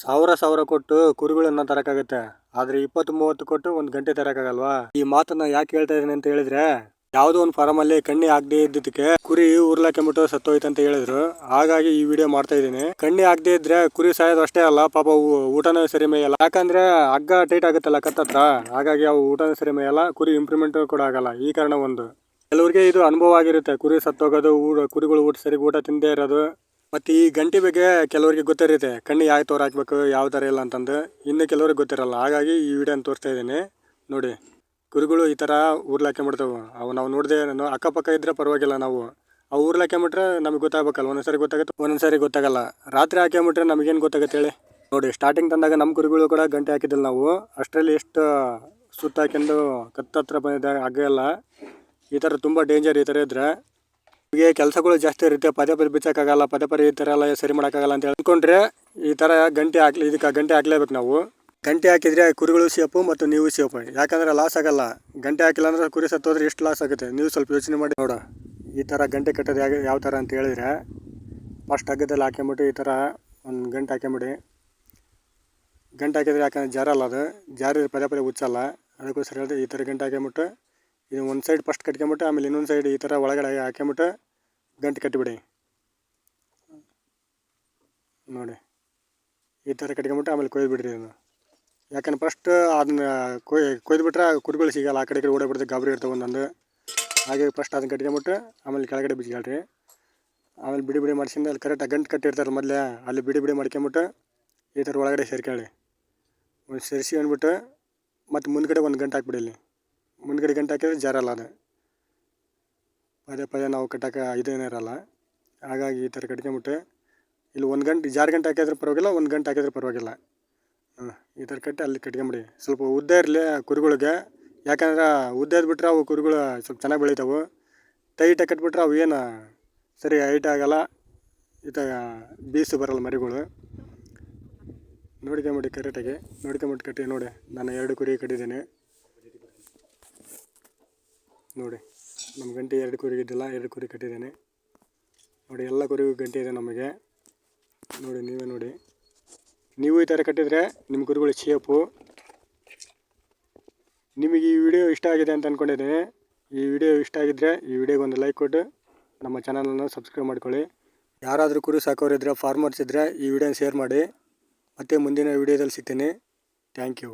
ಸಾವಿರ ಸಾವಿರ ಕೊಟ್ಟು ಕುರಿಗಳನ್ನ ತರಕಾಗತ್ತೆ ಆದ್ರೆ ಇಪ್ಪತ್ತು ಮೂವತ್ತು ಕೊಟ್ಟು ಒಂದು ಗಂಟೆ ತರಕಾಗಲ್ವಾ ಈ ಮಾತನ್ನ ಯಾಕೆ ಹೇಳ್ತಾ ಇದೀನಿ ಅಂತ ಹೇಳಿದ್ರೆ, ಯಾವುದೋ ಒಂದು ಫಾರಂ ಅಲ್ಲಿ ಕಣ್ಣಿ ಆಗದೆ ಇದ್ದಿದ್ದಕ್ಕೆ ಕುರಿ ಉರ್ಲಾಕೊಂಬಿಟ್ಟು ಸತ್ತೋಯ್ತು ಅಂತ ಹೇಳಿದ್ರು. ಹಾಗಾಗಿ ಈ ವಿಡಿಯೋ ಮಾಡ್ತಾ ಇದೀನಿ ಕಣ್ಣಿ ಆಗದೆ ಇದ್ರೆ ಕುರಿ ಸಾಯೋದು ಅಷ್ಟೇ ಅಲ್ಲ, ಪಾಪ ಊಟನ ಊಟನೂ ಸರಿ ಮೇಯಲ್ಲ. ಯಾಕಂದ್ರೆ ಹಗ್ಗ ಟೈಟ್ ಆಗುತ್ತಲ್ಲ ಕತ್ತತ್ರ, ಹಾಗಾಗಿ ಅವು ಊಟನೂ ಸರಿ ಮೇಯಲ್ಲ, ಕುರಿ ಇಂಪ್ರೂವ್ಮೆಂಟ್ ಕೂಡ ಆಗಲ್ಲ. ಈ ಕಾರಣ ಒಂದು. ಕೆಲವರಿಗೆ ಇದು ಅನುಭವ ಆಗಿರುತ್ತೆ. ಕುರಿ ಸತ್ತೋಗೋದು ಊಟ ಕುರಿಗಳು ಊಟ ಸರಿ ಊಟ ತಿಂದೇ ಇರೋದು. ಮತ್ತೆ ಈ ಗಂಟೆ ಬಗ್ಗೆ ಕೆಲವರಿಗೆ ಗೊತ್ತಿರುತ್ತೆ. ಕಣ್ಣಿಗೆ ಯಾವ ಥರ ಹಾಕ್ಬೇಕು ಯಾವ ಥರ ಇಲ್ಲ ಅಂತಂದು. ಇನ್ನು ಕೆಲವರಿಗೆ ಗೊತ್ತಿರಲ್ಲ. ಹಾಗಾಗಿ ಈ ವಿಡಿಯೋನ ತೋರಿಸ್ತಾ ಇದ್ದೀನಿ. ನೋಡಿ ಕುರಿಗಳು ಈ ಥರ ಊರ್ಲ್ ಹಾಕೊಂಬಿಡ್ತಾವೆ ಅವು ನಾವು ನೋಡದೆ ಅಕ್ಕಪಕ್ಕ ಇದ್ರೆ ಪರವಾಗಿಲ್ಲ ನಾವು. ಅವು ಊರ್ಲಿ ಹಾಕೊಂಬಿಟ್ರೆ ನಮಗೆ ಗೊತ್ತಾಗಬೇಕಲ್ಲ. ಒಂದೊಂದ್ಸರಿ ಗೊತ್ತಾಗುತ್ತೆ, ಒಂದೊಂದ್ಸರಿ ಗೊತ್ತಾಗಲ್ಲ. ರಾತ್ರಿ ಹಾಕೊಂಬಿಟ್ರೆ ನಮಗೇನು ಗೊತ್ತಾಗುತ್ತೆ ಹೇಳಿ? ನೋಡಿ ಸ್ಟಾರ್ಟಿಂಗ್ ತಂದಾಗ ನಮ್ಮ ಕುರಿಗಳು ಕೂಡ ಗಂಟೆ ಹಾಕಿದ್ದಿಲ್ಲ ನಾವು. ಅಷ್ಟರಲ್ಲಿ ಎಷ್ಟು ಸುತ್ತ ಕತ್ತತ್ರ ಬಂದಿದ್ದಾಗ ಹಗ್ಗ ಎಲ್ಲ ಈ ಥರ ತುಂಬ ಡೇಂಜರ್ ಈ ಥರ ಇದ್ರೆ. ನಿಮಗೆ ಕೆಲಸಗಳು ಜಾಸ್ತಿ ಇರುತ್ತೆ, ಪದೇ ಪದೇ ಬಿಚ್ಚಕ್ಕಾಗಲ್ಲ, ಪದೇ ಪದೇ ಈ ಥರ ಎಲ್ಲ ಸರಿ ಮಾಡೋಕ್ಕಾಗಲ್ಲ ಅಂತ ಹೇಳ್ಕೊಂಡ್ರೆ ಈ ಥರ ಗಂಟೆ ಹಾಕ್ಲಿ, ಇದಕ್ಕೆ ಗಂಟೆ ಹಾಕ್ಲೇಬೇಕು ನಾವು. ಗಂಟೆ ಹಾಕಿದರೆ ಕುರಿಗಳು ಸೇಫು ಮತ್ತು ನೀವು ಸೇಫು ಯಾಕಂದ್ರೆ ಲಾಸ್ ಆಗಲ್ಲ. ಗಂಟೆ ಹಾಕಿಲ್ಲ ಅಂದ್ರೆ ಕುರಿ ಸತ್ತೋದ್ರೆ ಎಷ್ಟು ಲಾಸ್ ಆಗುತ್ತೆ? ನೀವು ಸ್ವಲ್ಪ ಯೋಚನೆ ಮಾಡಿ ನೋಡ. ಈ ಥರ ಗಂಟೆ ಕಟ್ಟೋದು ಯಾವ ಯಾವ ಥರ ಅಂತ ಹೇಳಿದ್ರೆ ಫಸ್ಟ್ ಹಗ್ಗದಲ್ಲಿ ಹಾಕ್ಯಂಬಿಟ್ಟು ಈ ಥರ ಒಂದು ಗಂಟೆ ಹಾಕ್ಯಂಬಿಡಿ. ಗಂಟೆ ಹಾಕಿದರೆ ಯಾಕಂದರೆ ಜಾರಲ್ಲ ಅದು. ಜಾರಿದ್ರೆ ಪದೇ ಪದೇ ಉಚ್ಚಲ್ಲ. ಅದಕ್ಕೋಸ್ಕರ ಹೇಳಿದ್ರೆ ಈ ಥರ ಗಂಟೆ ಹಾಕ್ಕೊಂಬಿಟ್ಟು ಇದು ಒಂದು ಸೈಡ್ ಫಸ್ಟ್ ಕಟ್ಕೊಂಬಿಟ್ಟು, ಆಮೇಲೆ ಇನ್ನೊಂದು ಸೈಡ್ ಈ ಥರ ಒಳಗಡೆ ಹಾಕೊಂಬಿಟ್ಟು ಗಂಟು ಕಟ್ಟಿಬಿಡಿ. ನೋಡಿ, ಈ ಥರ ಕಟ್ಕೊಂಬಿಟ್ಟು ಆಮೇಲೆ ಕೊಯ್ದು ಬಿಡ್ರಿ ಇದನ್ನು. ಯಾಕಂದ್ರೆ ಫಸ್ಟ್ ಅದನ್ನ ಕೊಯ್ ಕೊಯ್ದು ಬಿಟ್ರೆ ಕುರಿಗಳು ಸಿಗಲ್ಲ, ಆ ಕಡೆ ಕಡೆ ಓಡಾಡ್ಬಿಡ್ತದೆ ಗಾಬರಿ ಇರ್ತವೆ ಒಂದೊಂದು. ಹಾಗೆ ಫಸ್ಟ್ ಅದನ್ನ ಕಟ್ಕೊಂಬಿಟ್ಟು ಆಮೇಲೆ ಕೆಳಗಡೆ ಬಿಚ್ಕೊಳ್ರಿ ಆಮೇಲೆ ಬಿಡಿ ಬಿಡಿ ಮಾಡ್ಸಿಂದ ಅಲ್ಲಿ ಕರೆಕ್ಟಾಗಿ ಗಂಟು ಕಟ್ಟಿರ್ತಾರೆ ಮೊದಲೇ, ಅಲ್ಲಿ ಬಿಡಿ ಬಿಡಿ ಮಾಡ್ಕೊಂಬಿಟ್ಟು ಈ ಥರ ಒಳಗಡೆ ಸೇರ್ಕೊಳ್ಳಿ. ಒಂದು ಸೇರಿಸಿ ಅಂದ್ಬಿಟ್ಟು ಮತ್ತು ಮುಂದ್ಗಡೆ ಒಂದು ಗಂಟೆ ಹಾಕ್ಬಿಡಿ ಇಲ್ಲಿ ಮುಂದ್ಗಡೆ ಗಂಟೆ ಹಾಕಿದ್ರೆ ಜಾರಲ್ಲ ಅದು. ಪದೇ ಪದೇ ನಾವು ಕಟ್ಟಕ್ಕೆ ಇದೇನೇ ಇರಲ್ಲ. ಹಾಗಾಗಿ ಈ ಥರ ಕಟ್ಕೊಂಬಿಟ್ಟು ಇಲ್ಲಿ ಒಂದು ಗಂಟೆ, ಜಾರು ಗಂಟೆ ಹಾಕಿದ್ರೆ ಪರವಾಗಿಲ್ಲ, ಒಂದು ಗಂಟೆ ಹಾಕಿದ್ರೆ ಪರವಾಗಿಲ್ಲ. ಹಾಂ ಈ ಥರ ಕಟ್ಟಿ ಅಲ್ಲಿ ಕಟ್ಕೊಂಬಿಡಿ. ಸ್ವಲ್ಪ ಉದ್ದ ಇರಲಿ ಕುರಿಗಳಿಗೆ. ಯಾಕಂದ್ರೆ ಉದ್ದ ಬಿಟ್ರೆ ಅವು ಕುರಿಗಳು ಸ್ವಲ್ಪ ಚೆನ್ನಾಗಿ ಬೆಳಿತಾವೆ. ಟೈಟಾಗಿ ಕಟ್ಬಿಟ್ರೆ ಅವು ಏನು ಸರಿ ಹೈಟ್ ಆಗಲ್ಲ. ಈ ಥರ ಬೀಸು ಬರಲ್ಲ ಮರಿಗಳು. ನೋಡ್ಕೊಂಬಿಡಿ ಕರೆಕ್ಟಾಗಿ. ನೋಡ್ಕೊಂಬಿಟ್ಟು ಕಟ್ಟಿ ನೋಡಿ. ನಾನು ಎರಡು ಕುರಿ ಕಟ್ಟಿದ್ದೀನಿ. ನೋಡಿ, ನಮ್ಮ ಗಂಟೆ ಎರಡು ಕುರಿ ಇದ್ದಿಲ್ಲ ಎರಡು ಕುರಿ ಕಟ್ಟಿದ್ದೇನೆ. ನೋಡಿ, ಎಲ್ಲ ಕುರಿಗೂ ಗಂಟೆ ಇದೆ ನಮಗೆ. ನೋಡಿ, ನೀವೇ ನೋಡಿ. ನೀವು ಈ ಥರ ಕಟ್ಟಿದರೆ ನಿಮ್ಮ ಕುರಿಗಳು ಶೇಪು ನಿಮಗೆ ಈ ವಿಡಿಯೋ ಇಷ್ಟ ಆಗಿದೆ ಅಂತ ಅಂದ್ಕೊಂಡಿದ್ದೀನಿ ಈ ವಿಡಿಯೋ ಇಷ್ಟ ಆಗಿದ್ದರೆ ಈ ವಿಡಿಯೋಗೆ ಒಂದು ಲೈಕ್ ಕೊಟ್ಟು ನಮ್ಮ ಚಾನಲನ್ನು ಸಬ್ಸ್ಕ್ರೈಬ್ ಮಾಡ್ಕೊಳ್ಳಿ. ಯಾರಾದರೂ ಕುರಿ ಸಾಕೋರಿದ್ರೆ ಫಾರ್ಮರ್ಸ್ ಇದ್ದರೆ ಈ ವಿಡಿಯೋನ ಶೇರ್ ಮಾಡಿ. ಮತ್ತೆ ಮುಂದಿನ ವಿಡಿಯೋದಲ್ಲಿ ಸಿಗ್ತೀನಿ. Thank you